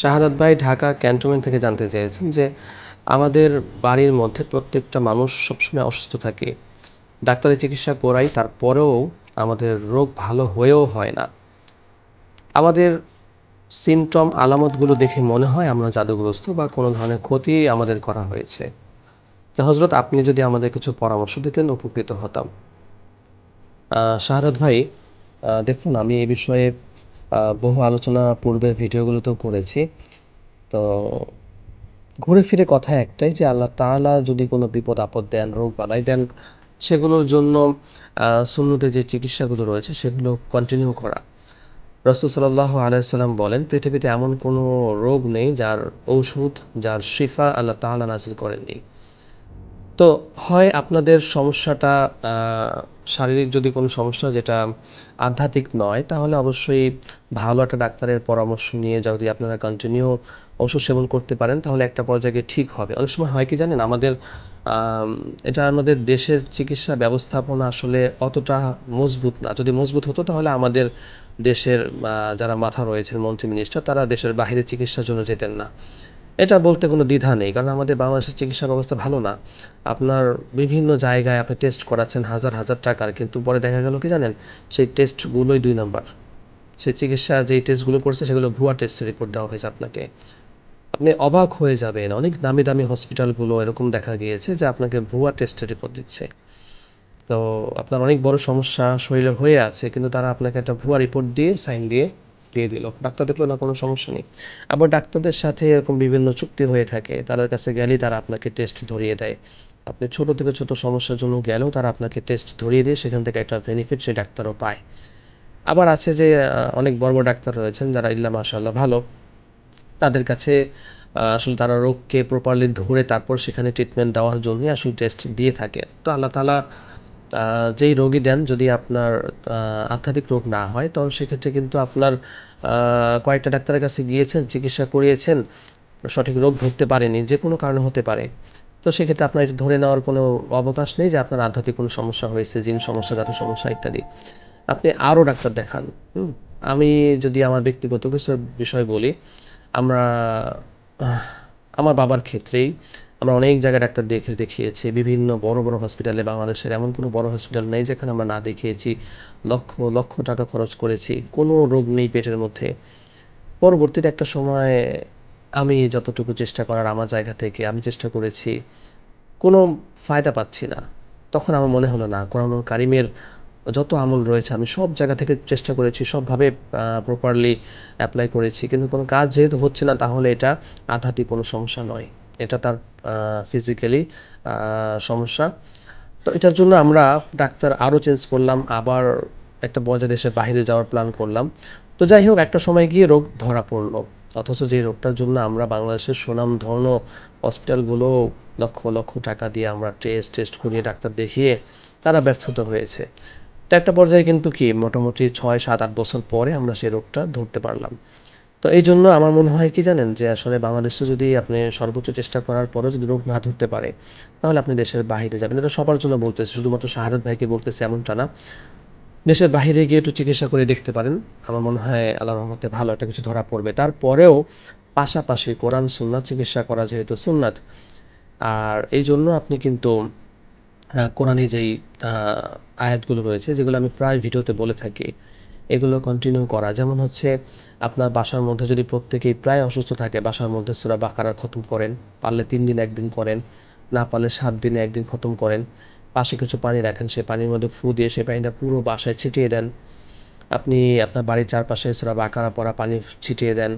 শাহাদাত ভাই ঢাকা ক্যান্টনমেন্ট থেকে জানতে চেয়েছেন যে আমাদের বাড়ির মধ্যে প্রত্যেকটা মানুষ সবসময় অসুস্থ থাকে। ডাক্তারি চিকিৎসা করাই তারপরেও আমাদের রোগ ভালো হয়েও হয় না। আমাদের সিমটম আলামতগুলো দেখে মনে হয় আমরা জাদুগ্রস্ত বা কোনো ধরনের ক্ষতি আমাদের করা হয়েছে। তো হজরত আপনি যদি আমাদের কিছু পরামর্শ দিতেন, উপকৃত হতাম। শাহাদাত ভাই দেখুন, আমি এই বিষয়ে বহু আলোচনা পূর্বের ভিডিওগুলোতেও করেছি। তো ঘুরে ফিরে কথা একটাই যে আল্লাহ তাআলা যদি কোনো বিপদ, আপদ দেন, রোগ বালাই দেন, সেগুলোর জন্য সুন্নতে যে চিকিৎসাগুলো রয়েছে সেগুলো কন্টিনিউ করা। রসুল সাল্লাহ আলাইসাল্লাম বলেন, পৃথিবীতে এমন কোনো রোগ নেই যার ঔষধ, যার শিফা আল্লাহ তাআলা নাজিল করেননি। তো হয় আপনাদের সমস্যাটা শারীরিক যদি কোনো সমস্যা যেটা আধ্যাত্মিক নয়, তাহলে অবশ্যই ভালো একটা ডাক্তারের পরামর্শ নিয়ে যদি আপনারা কন্টিনিউ ওষুধ সেবন করতে পারেন, তাহলে একটা পর্যায়ে ঠিক হবে। অনেক সময় হয় কি জানেন, আমাদের এটা আমাদের দেশের চিকিৎসা ব্যবস্থাপনা আসলে অতটা মজবুত না। যদি মজবুত হতো, তাহলে আমাদের দেশের যারা মাথা রয়েছেন মন্ত্রী মিনিস্টার তারা দেশের বাইরে চিকিৎসার জন্য যেতেন না। এটা বলতে কোনো দ্বিধা নেই, কারণ আমাদের বাংলাদেশের চিকিৎসা ব্যবস্থা ভালো না। আপনার বিভিন্ন জায়গায় আপনি টেস্ট করাচ্ছেন হাজার হাজার টাকার, কিন্তু পরে দেখা গেল কি জানেন, সেই টেস্টগুলোই দুই নাম্বার সেই চিকিৎসা যেই টেস্টগুলো করছে সেগুলো ভুয়া টেস্টের রিপোর্ট দেওয়া হয়েছে আপনাকে। আপনি অবাক হয়ে যাবেন, অনেক দামি দামি হসপিটালগুলো এরকম দেখা গিয়েছে যে আপনাকে ভুয়া টেস্টের রিপোর্ট দিচ্ছে। তো আপনার অনেক বড় সমস্যা শরীরে হয়ে আছে, কিন্তু তারা আপনাকে একটা ভুয়া রিপোর্ট দিয়ে সাইন দিয়ে দিয়ে দিল। ডাক্তার দেখল, না, কোনো সমস্যা নেই। আবার ডাক্তারদের সাথে এরকম বিভিন্ন চুক্তি হয়ে থাকে। তাদের কাছে গেলেই তারা আপনাকে টেস্ট ধরিয়ে দেয়। আপনি ছোট থেকে ছোট সমস্যার জন্য গেলেও তারা আপনাকে টেস্ট ধরিয়ে দিয়ে সেখান থেকে একটা বেনিফিট সেই ডাক্তারও পায়। আবার আছে যে অনেক বড় বড় ডাক্তার রয়েছেন যারা ইল্লা মাশাআল্লাহ ভালো। তাদের কাছে আসলে তারা রোগকে প্রপারলি ধরে তারপর সেখানে ট্রিটমেন্ট দেওয়ার জন্যই আসলে টেস্ট দিয়ে থাকে। তো আল্লাহ তালা যেই রোগী দেন, যদি আপনার আধ্যাত্মিক রোগ না হয় তো সেক্ষেত্রে কিন্তু আপনার কয়েকটা ডাক্তারের কাছে গিয়েছেন, চিকিৎসা করিয়েছেন, সঠিক রোগ ধরতে পারেনি যে কোনো কারণে হতে পারে। তো সেক্ষেত্রে আপনার এটা ধরে নেওয়ার কোনো অবকাশ নেই যে আপনার আধ্যাত্মিক কোনো সমস্যা হয়েছে, জিন সমস্যা জাতীয় সমস্যা ইত্যাদি। আপনি আরও ডাক্তার দেখান আমি যদি আমার ব্যক্তিগত কিছু বিষয় বলি, আমরা আমার বাবার ক্ষেত্রেই আমরা অনেক জায়গায় ডাক্তার দেখে দেখিয়েছি, বিভিন্ন বড় বড় হসপিটালে বাংলাদেশের এমন কোনো বড় হসপিটাল নেই যেখানে আমরা না দেখিয়েছি, লক্ষ লক্ষ টাকা খরচ করেছি, কোনো রোগ নেই পেটের মধ্যে। পরবর্তীতে একটা সময় আমি যতটুকু চেষ্টা করার আমার জায়গা থেকে আমি চেষ্টা করেছি, কোনো ফায়দা পাচ্ছি না। তখন আমার মনে হলো না কোরআনুল কারিমের যত আমল রয়েছে আমি সব জায়গা থেকে চেষ্টা করেছি, সবভাবে প্রপারলি অ্যাপ্লাই করেছি। কিন্তু কোনো কাজ যেহেতু হচ্ছে না, তাহলে এটা আধ্যাত্মিক কোনো সমস্যা নয়। এটা তার ফিজিক্যালি সমস্যা। তো এটার জন্য আমরা ডাক্তার আরও চেঞ্জ করলাম, আবার একটা পর্যায়ে দেশের বাইরে যাওয়ার প্ল্যান করলাম। তো যাই হোক, একটা সময় গিয়ে রোগ ধরা পড়ল। অথচ যে রোগটার জন্য আমরা বাংলাদেশের সুনাম ধর্ম হসপিটালগুলো লক্ষ লক্ষ টাকা দিয়ে আমরা টেস্ট টেস্ট করিয়ে ডাক্তার দেখিয়ে তারা ব্যর্থতা হয়েছে। তো একটা পর্যায়ে কিন্তু কি, মোটামুটি ছয়, সাত, আট বছর পরে আমরা সেই রোগটা ধরতে পারলাম। তো এই জন্য আমার মনে হয় কি জানেন যে আসলে বাংলাদেশে যদি আপনি সর্বোচ্চ চেষ্টা করার পরেও যদি রোগ না ধরতে পারে, তাহলে আপনি দেশের বাইরে যাবেন। এটা সবার জন্য বলতেছে, শুধুমাত্র শাহাদাত ভাইকে বলতেছে এমনটা না। দেশের বাইরে গিয়ে একটু চিকিৎসা করে দেখতে পারেন। আমার মনে হয় আল্লাহ রহমতে ভালো একটা কিছু ধরা পড়বে। তারপরেও পাশাপাশি কোরআন, সুন্নাত চিকিৎসা করা যেহেতু সুন্নাত, আর এই জন্য আপনি কিন্তু কোরআনে যেই আয়াতগুলো রয়েছে, যেগুলো আমি প্রায় ভিডিওতে বলে থাকি এগুলো কন্টিনিউ করা। যেমন হচ্ছে, আপনার বাসার মধ্যে যদি প্রত্যেকেই প্রায় অসুস্থ থাকে, বাসার মধ্যে সুরা বাকারার খতম করেন, পারলে তিন দিন একদিন করেন, না পারলে সাত দিনে একদিন খতম করেন, পাশে কিছু পানি রাখেন সেই পানির মধ্যে ফু দিয়ে সেই পানিটা পুরো বাসায় ছিটিয়ে দেন। আপনি আপনার বাড়ির চারপাশে সুরা বাকারা পরা পানি ছিটিয়ে দেন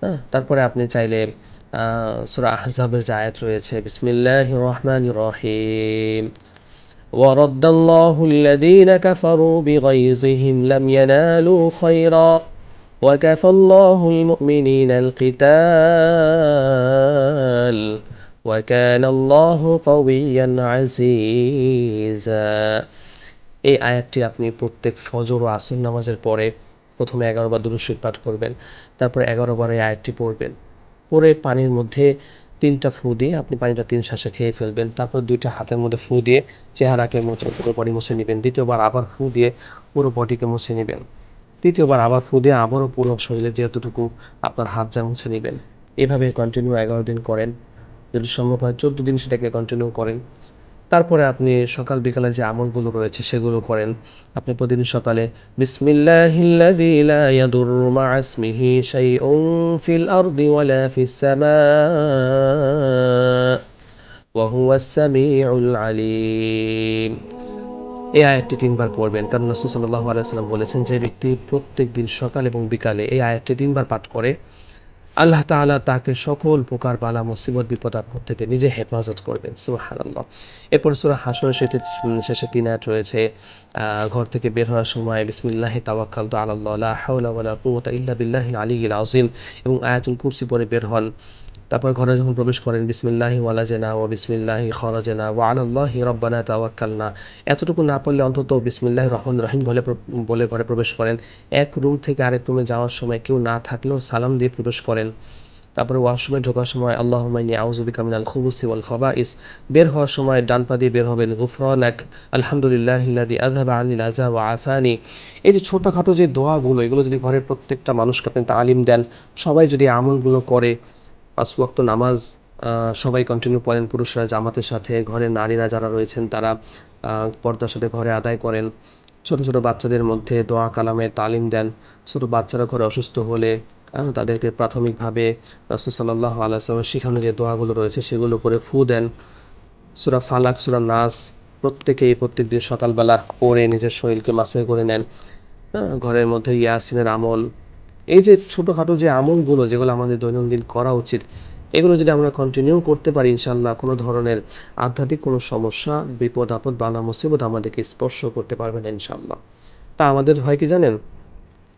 হ্যাঁ? তারপরে আপনি চাইলে সুরা আহজাবের যে আয়াত রয়েছে বিসমিল্লাহ রহমান রহিম। ورد الله الذين كفروا بغيظهم لم ينالوا خيرا وكفى الله المؤمنين القتال وكان الله قويا عزيزا এই আয়াতটি আপনি প্রত্যেক ফজর ও আসর নামাজের পরে প্রথমে এগারো বার দুরুশরীফ পাঠ করবেন তারপরে এগারো বার এই আয়াতটি পড়বেন পরে পানির মধ্যে তিনটা ফু দিয়ে আপনি পানিটা তিন শ্বাসে খেয়ে ফেলবেন। তারপর দুইটা হাতের মধ্যে ফু দিয়ে চেহারাকে মুছে, পুরো বডি মুছে নেবেন। দ্বিতীয়বার আবার ফু দিয়ে পুরো বডিকে মুছে নেবেন। তৃতীয়বার আবার ফু দিয়ে আবারও পুরো শরীরে যেতটুকু আপনার হাত যা মুছে নেবেন। এভাবে কন্টিনিউ এগারো দিন করেন। যদি সম্ভব হয় চোদ্দ দিন সেটাকে কন্টিনিউ করেন। তারপরে আপনি সকাল বিকালে যে আমলগুলো রয়েছে সেগুলো করেন। আপনি প্রতিদিন সকালে এই আয়াতটি তিনবার পড়বেন। কারণ রাসূল সাল্লাল্লাহু আলাইহি ওয়াসাল্লাম বলেছেন, যে ব্যক্তি প্রত্যেক দিন সকাল এবং বিকালে এই আয়াতটি তিনবার পাঠ করে আল্লাহ তালা তাকে সকল প্রকার বালা, মুসিবত বিপদ আপদ থেকে নিজে হেফাজত করবেন। সুবহানাল্লাহ। এরপর সুরা হাসন শেষে শেষে তিন আট রয়েছে। ঘর থেকে বের হওয়ার সময় বিসমিল্লাহি তাওয়াক্কাল তো আল্লাহ আল্লাহ কুওয়াতা ইল্লা বিল্লাহিল আলী আজিম এবং আয়াতুল কুরসি পরে বের হন। তারপর ঘরে যখন প্রবেশ করেন, বিসমিল্লাহি ওয়ালাজেনা ও বিসমিল্লাহি খরাজেনা ওয়া আলাল্লাহি রব্বানা তাওয়াক্কালনা। এতটুকু না পড়লে অন্তত বিসমিল্লাহি রহমান রহিম বলে বলে ঘরে প্রবেশ করেন। এক রুম থেকে আরেক রুমে যাওয়ার সময় কেউ না থাকলেও সালাম দিয়ে প্রবেশ করেন। তারপরে ওয়াশরুমে ঢোকার সময় আল্লাহ মাইনি আউজুবিকা মিনাল খুবুসি ওয়াল খবাইস। বের হওয়ার সময় ডান পা দিয়ে বের হবেন, গুফরানাক আলহামদুলিল্লাহ ইল্লাযী আযহাবা আনিল আযা ওয়া আফানি। এই যে ছোটখাটো যে দোয়াগুলো, এগুলো যদি ঘরের প্রত্যেকটা মানুষকে আপনি তালিম দেন, সবাই যদি আমলগুলো করে পাঁচ ওয়াক্ত নামাজ সবাই কন্টিনিউ পড়েন, পুরুষরা জামাতের সাথে, ঘরে নারীরা যারা রয়েছেন তারা পর্দার সাথে ঘরে আদায় করেন। ছোট ছোট বাচ্চাদের মধ্যে দোয়া কালামের তালিম দেন। ছোট বাচ্চারা ঘরে অসুস্থ হলে তাদেরকে প্রাথমিকভাবে আলাইহি ওয়াসাল্লামের শিখানো যে দোয়াগুলো রয়েছে সেগুলো করে ফু দেন। সূরা ফালাক, সূরা নাস প্রত্যেকেই প্রত্যেক দিন সকালবেলা পড়ে নিজের শরীরকে মাসে করে নেন। ঘরের মধ্যে ইয়াসিনের আমল এই যে ছোটোখাটো যে আমলগুলো যেগুলো আমাদের দৈনন্দিন করা উচিত, এগুলো যদি আমরা কন্টিনিউ করতে পারি ইনশাল্লাহ কোনো ধরনের আধ্যাত্মিক কোনো সমস্যা, বিপদ, আপদ, বালা, মুসিবত আমাদেরকে স্পর্শ করতে পারবে না ইনশাল্লাহ তা আমাদের হয় কি জানেন?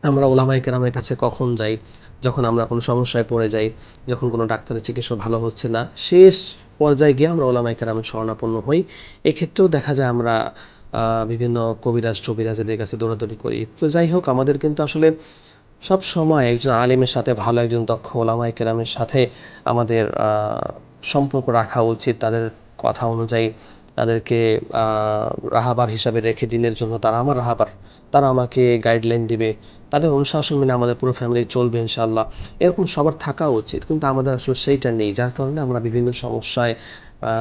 আমরা ওলামাই কেরামের কাছে কখন যাই, যখন আমরা কোনো সমস্যায় পড়ে যাই, যখন কোনো ডাক্তারের চিকিৎসা ভালো হচ্ছে না, শেষ পর্যায়ে গিয়ে আমরা ওলামাই কেরামের শরণাপন্ন হই। এক্ষেত্রেও দেখা যায় আমরা বিভিন্ন কবিরাজ টবিরাজেদের কাছে দৌড়াদৌড়ি করি। তো যাই হোক, আমাদের কিন্তু আসলে সব সময় একজন আলিমের সাথে, ভালো একজন দক্ষ ওলামাই কেরামের সাথে আমাদের সম্পর্ক রাখা উচিত। তাদের কথা অনুযায়ী তাদেরকে রাহাবার হিসাবে রেখে দিনের জন্য তারা আমার রাহাবার, তারা আমাকে গাইডলাইন দিবে। তাদের অনুশাসন মেনে আমাদের পুরো ফ্যামিলি চলবে ইনশাল্লাহ এরকম সবার থাকা উচিত, কিন্তু আমাদের আসলে সেইটা নেই। যার কারণে আমরা বিভিন্ন সমস্যায়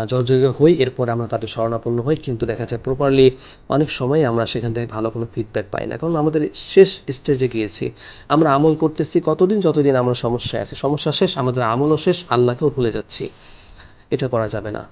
জর্জরিত হই, এরপরে আমরা তাদের শরণাপন্ন হই। কিন্তু দেখা যায় প্রপারলি অনেক সময় আমরা সেখান থেকে ভালো কোনো ফিডব্যাক পাই না। কারণ আমাদের শেষ স্টেজে গিয়েছি। আমরা আমল করতেছি কতদিন, যতদিন আমরা সমস্যায় আছি। সমস্যা শেষ, আমাদের আমলও শেষ, আল্লাহকেও ভুলে যাচ্ছি। এটা করা যাবে না।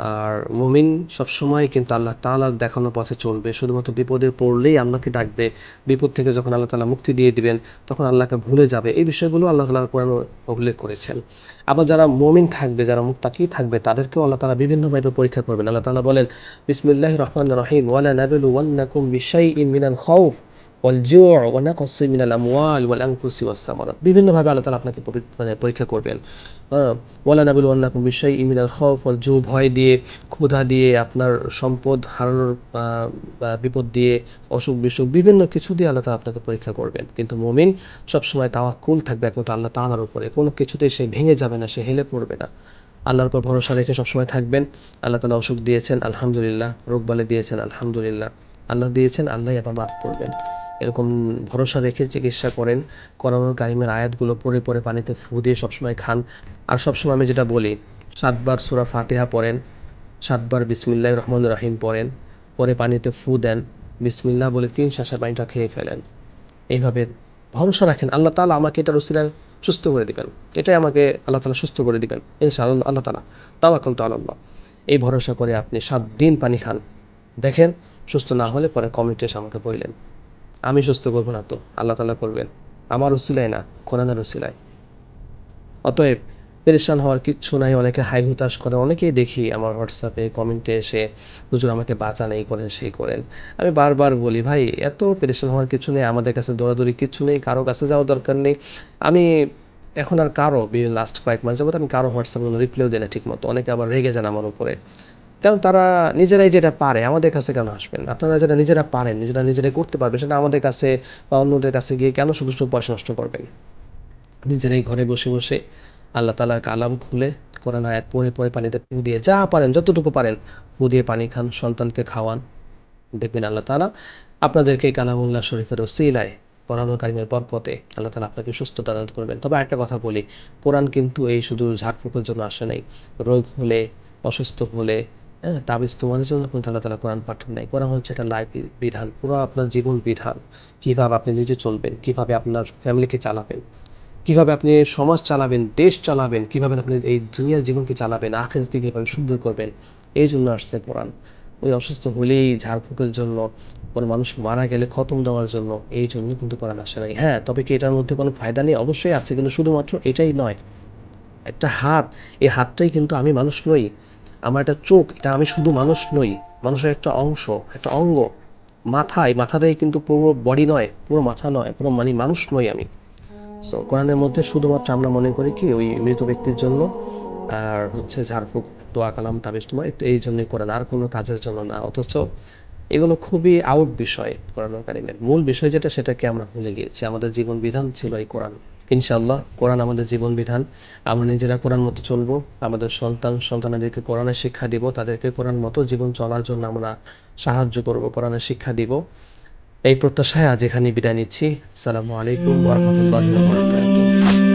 আর মুমিন সবসময় কিন্তু আল্লাহ তাআলার দেখানো পথে চলবে। শুধুমাত্র বিপদে পড়লেই আল্লাহকে ডাকবে। বিপদ থেকে যখন আল্লাহ তাআলা মুক্তি দিয়ে দিবেন, তখন আল্লাহকে ভুলে যাবে। এই বিষয়গুলো আল্লাহ তাআলা কোরআন উল্লেখ করেছেন। আবার যারা মুমিন থাকবে, যারা মুত্তাকি থাকবে, তাদেরকেও আল্লাহ তাআলা বিভিন্নভাবে পরীক্ষা করবেন। আল্লাহ তাআলা বলেন, বিসমিল্লাহির রহমানির রহিম। ওয়ালা নাবলুওয়ান্নাকুম বিশাইইন মিনাল খাউফ। ওয়াল-জু' ওয়া নাকসিন মিনাল আমওয়াল বিভিন্নভাবে আল্লাহ আপনাকে মানে পরীক্ষা করবেন। হ্যাঁ, ওয়ালা নাবলুওয়ান্নাকুম বিশাইইন মিনাল খাউফ ওয়াল-জু' ভয় দিয়ে ক্ষুধা দিয়ে আপনার সম্পদ হারানোর বিপদ দিয়ে অসুখ বিসুখ বিভিন্ন কিছু দিয়ে আল্লাহ আপনাকে পরীক্ষা করবেন। কিন্তু মুমিন সবসময় তাওয়াক্কুল থাকবে একমাত্র আল্লাহ তাআলার উপরে। কোনো কিছুতেই সে ভেঙে যাবে না সে হেলে পড়বে না। আল্লাহর উপর ভরসা রেখে সবসময় থাকবেন। আল্লাহ তাআলা অসুখ দিয়েছেন আলহামদুলিল্লাহ। রোগবালে দিয়েছেন আলহামদুলিল্লাহ। আল্লাহ দিয়েছেন আল্লাহ আবার মাফ করবেন। এরকম ভরসা রেখে চিকিৎসা করেন, করানোর কারিমের আয়াতগুলো পরে পরে পানিতে ফু দিয়ে সবসময় খান। আর সবসময় আমি যেটা বলি, সাতবার সূরা ফাতিহা পড়েন, সাতবার বিসমিল্লাহ রহমান রাহিম পড়েন, পরে পানিতে ফু দেন, বিসমিল্লাহ বলে তিন শ্বাসে পানিটা খেয়ে ফেলেন। এইভাবে ভরসা রাখেন। আল্লাহ তালা আমাকে এটা উসিলায় সুস্থ করে দিবেন। এটাই আমাকে আল্লাহ তাআলা সুস্থ করে দিবেন, ইনশাআল্লাহ, আল্লাহ তালা তাও তাওয়াক্কাল তো আল্লাহ। এই ভরসা করে আপনি সাত দিন পানি খান। দেখেন, সুস্থ না হলে পরে কমিটি এসে আমাকে বললেন। আমি সুস্থ করব না তো, আল্লাহ তাআলা করবেন। আমার উসিলায় না, কোরআনের উসিলায় অতএব পেরেশান হওয়ার কিচ্ছু নাই, অনেকে হাই হুতাশ করে, অনেকেই দেখি আমার হোয়াটসঅ্যাপে কমেন্টে এসে, হুজুর, আমাকে বাঁচান, এই করেন, সেই করেন। আমি বারবার বলি, ভাই, এত পেরেশান হওয়ার কিছু নেই, আমাদের কাছে দৌড়াদৌড়ি কিচ্ছু নেই, কারও কাছে যাওয়ার দরকার নেই। আমি এখন আর কারও লাস্ট কয়েক মাস যাবত আমি কারও হোয়াটসঅ্যাপে রিপ্লাইও দিই না ঠিক মতো অনেকে আবার রেগে যান আমার উপরে। কারণ তারা নিজেরাই যেটা পারে, আমাদের কাছে কেন আসবেন? আপনারা যারা নিজেরা পারেন, নিজেরা নিজেরাই করতে পারবেন, সেটা আমাদের কাছে বা অন্যদের কাছে গিয়ে কেন শুধু শুধু পয়সা নষ্ট করবেন? নিজেরাই ঘরে বসে বসে আল্লাহ তালার কালাম খুলে কোরআন আয়াত পরে পড়ে পানিতে পু দিয়ে যা পারেন, যতটুকু পারেন পু দিয়ে পানি খান, সন্তানকে খাওয়ান, দেখবেন আল্লাহ তালা আপনাদেরকে কালামুল্লাহ শরীফের ওসিলায় কোরআনুল কারিমের বরকতে আল্লাহ তালা আপনাকে সুস্থতা দান করবেন। তবে একটা কথা বলি, কোরআন কিন্তু এই শুধু ঝাড়ফুঁকের জন্য আসে নাই। রোগ হলে, অসুস্থ হলে হ্যাঁ তাবিজ তোমাদের জন্য কিন্তু আল্লাহ তাআলা কোরআন পাঠান নাই। কোরআন হচ্ছে একটা লাইফ বিধান, পুরো আপনার জীবন বিধান। কীভাবে আপনি নিজে চলবেন, কীভাবে আপনার ফ্যামিলিকে চালাবেন, কীভাবে আপনি সমাজ চালাবেন, দেশ চালাবেন, কীভাবে আপনি এই দুনিয়ার জীবনকে চালাবেন আখেরকে কীভাবে সুন্দর করবেন, এই জন্য আসছে কোরআন। ওই অসুস্থ হলেই ঝাড়ফুঁকের জন্য, কোনো মানুষ মারা গেলে খতম দেওয়ার জন্য, এই জন্যই কিন্তু কোরআন আসে নাই। হ্যাঁ তবে কি এটার মধ্যে কোনো ফায়দা নেই? অবশ্যই আছে, কিন্তু শুধুমাত্র এটাই নয়, একটা হাত, এই হাতটাই কিন্তু আমি মানুষ নই। আমার একটা চোখ, এটা আমি শুধু মানুষ নই, মানুষের একটা অংশ, একটা অঙ্গ। মাথা এই মাথাটাই কিন্তু পুরো বডি নয়, পুরো মাথা নয়, পুরো মানে মানুষ নই আমি। সো কোরআনের মধ্যে শুধুমাত্র আমরা মনে করি কি, ওই মৃত ব্যক্তির জন্য, আর হচ্ছে ঝাড়ফুঁক, দোয়া, কালাম, তাবিজ, তোমার, এই জন্যই কোরআন, আর কোনো কাজের জন্য না। অথচ এগুলো খুবই আউট বিষয় কোরআন কারিমের। মূল বিষয় যেটা, সেটাকে আমরা ভুলে গিয়েছি। আমাদের জীবন বিধান ছিল এই কোরআন। ইনশাআল্লাহ, কোরআন আমাদের জীবন বিধান আমরা নিজেরা কোরআন মতো চলবো, আমাদের সন্তান সন্তানদেরকে কোরআনের শিক্ষা দিব, তাদেরকে কোরআন মতো জীবন চলার জন্য আমরা সাহায্য করব, কোরআনের শিক্ষা দিব। এই প্রত্যাশায় আজ এখানে বিদায় নিচ্ছি। সালামু আলাইকুম ওয়া রাহমাতুল্লাহি ওয়া বারাকাতুহু।